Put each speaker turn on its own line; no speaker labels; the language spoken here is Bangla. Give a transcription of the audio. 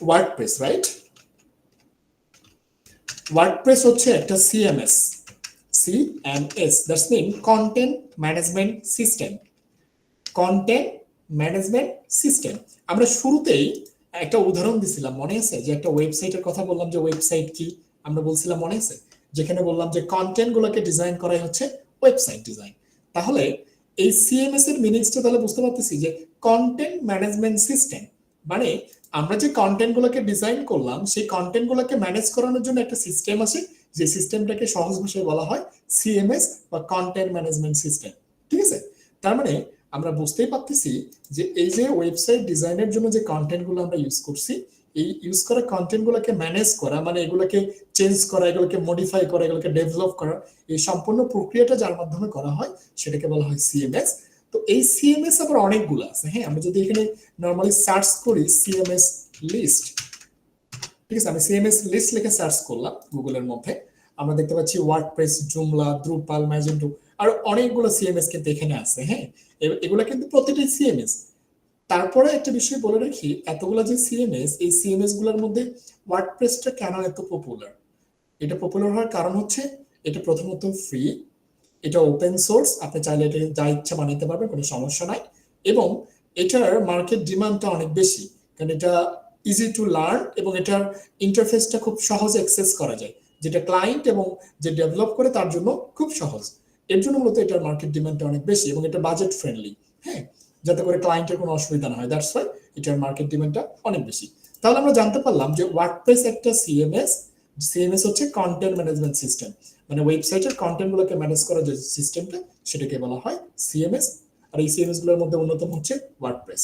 ওয়ার্ডপ্রেস রাইট ওয়ার্ডপ্রেস হচ্ছে একটা CMS CMS that's mean content management system content management system আমরা শুরুতেই একটা উদাহরণ দিছিলাম, মনে আছে? যে একটা ওয়েবসাইটের কথা বললাম, যে ওয়েবসাইট কি? আমরা বলছিলাম, মনে আছে? যেখানে বললাম যে কন্টেন্ট গুলোকে ডিজাইন করাই হচ্ছে ওয়েবসাইট ডিজাইন তাহলে এই সিএমএস এর মিনিংসটা তাহলে বুঝতে পারতেছি যে কন্টেন্ট ম্যানেজমেন্ট সিস্টেম মানে আমরা যে কন্টেন্ট গুলোকে ডিজাইন করলাম, সেই কন্টেন্ট গুলোকে ম্যানেজ করানোর জন্য একটা সিস্টেম আছে, যে সিস্টেমটাকে সহজ ভাষায় বলা হয় সিএমএস বা কন্টেন্ট ম্যানেজমেন্ট সিস্টেম ঠিক আছে? তার মানে আমরা বুঝতেই পারতেছি যে এই যে ওয়েবসাইট ডিজাইনের জন্য যে কন্টেন্টগুলো আমরা ইউজ করছি, এই ইউজ করা কন্টেন্ট গুলোকে ম্যানেজ করা মানে এগুলোকে চেঞ্জ করা, এগুলোকে মডিফাই করা, এগুলোকে ডেভেলপ করা, এই সম্পূর্ণ প্রক্রিয়াটা যার মাধ্যমে করা হয়, সেটাকে বলা হয় সিএমএস এই সিএমএস আবার অনেকগুলো আছে। হ্যাঁ আমরা যদি এখানে নর্মালি সার্চ করি সিএমএস লিস্ট ঠিক আছে? আমি সিএমএস লিস্ট লিখে সার্চ করলাম গুগলের মধ্যে। আমরা দেখতে পাচ্ছি ওয়ার্ডপ্রেস জুমলা দ্রুপাল ম্যাজেন্টো আর অনেকগুলো সিএমএস কিন্তু এখানে আছে। হ্যাঁ এগুলো কিন্তু প্রতিটি সিএমএস তারপরে একটা বিষয় বলে রাখি, এতগুলো যে সিএমএস এই সিএমএসগুলোর মধ্যে ওয়ার্ডপ্রেসটা কেন এত পপুলার এটা পপুলার হওয়ার কারণ হচ্ছে, এটা প্রথমত ফ্রি এটা ওপেন সোর্স আপনি চাইলে এটা যা ইচ্ছা বানাইতে পারবেন, কোনো সমস্যা নাই। এবং এটার মার্কেট ডিমান্ডটা অনেক বেশি, কারণ এটা ইজি টু লার্ন এবং এটার ইন্টারফেসটা খুব সহজে অ্যাক্সেস করা যায়, যেটা ক্লায়েন্ট এবং যে ডেভেলপ করে তার জন্য খুব সহজ। এর জন্য মূলত এটার মার্কেট ডিমান্ডটা অনেক বেশি এবং এটা বাজেট ফ্রেন্ডলি হ্যাঁ? যাতে করে ক্লায়েন্টের কোনো অসুবিধা না হয় দ্যাটস ওয়াই এটার মার্কেট ডিমান্ডটা অনেক বেশি। তাহলে আমরা জানতে পারলাম যে ওয়ার্ডপ্রেস একটা সিএমএস সিএমএস হচ্ছে কন্টেন্ট ম্যানেজমেন্ট সিস্টেম মানে ওয়েবসাইটের কন্টেন্ট গুলোকে ম্যানেজ করার যে সিস্টেমটা সেটাকে বলা হয় সিএমএস আর এই সিএমএসগুলোর মধ্যে অন্যতম হচ্ছে ওয়ার্ডপ্রেস